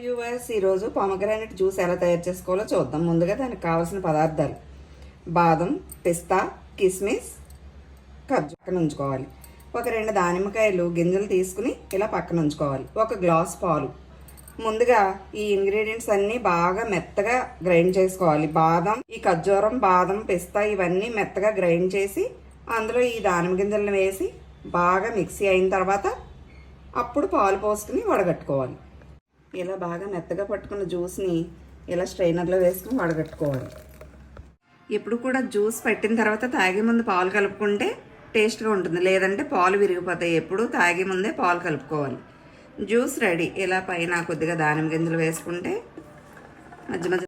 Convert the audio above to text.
Viewers ఈరోజు పామగ్రానైట్ juice ఎలా తయారు చేసుకోవాలో చూద్దాం. ముందుగా దానికి కావాల్సిన పదార్థాలు. బాదం పిస్తా కిస్మిస్ ఖర్జు పక్కన ఉంచుకోవాలి. ఒక రెండు దానిమ్మకాయలు గింజలు తీసుకుని ఇలా పక్కన ఉంచుకోవాలి. ఒక గ్లాస్ పాలు. ముందుగా ఈ ఇంగ్రీడియంట్స్ అన్నీ బాగా మెత్తగా గ్రైండ్ చేసుకోవాలి. బాదం ఈ ఖర్జూరం బాదం పిస్తా ఇవన్నీ మెత్తగా గ్రైండ్ చేసి అందులో ఈ దానిమ్మ గింజలను వేసి బాగా మిక్సీ అయిన తర్వాత అప్పుడు పాలు పోసుకుని వడగట్టుకోవాలి. ఇలా బాగా మెత్తగా పట్టుకున్న జ్యూస్ని ఇలా స్ట్రైనర్లో వేసుకుని వడగట్టుకోవాలి. ఎప్పుడు కూడా జ్యూస్ పెట్టిన తర్వాత తాగే ముందు పాలు కలుపుకుంటే టేస్ట్గా ఉంటుంది. లేదంటే పాలు విరిగిపోతాయి. ఎప్పుడు తాగే ముందే పాలు కలుపుకోవాలి. Juice ready. ఇలా పైన కొద్దిగా దానిమ్మ గింజలు వేసుకుంటే మధ్య మధ్య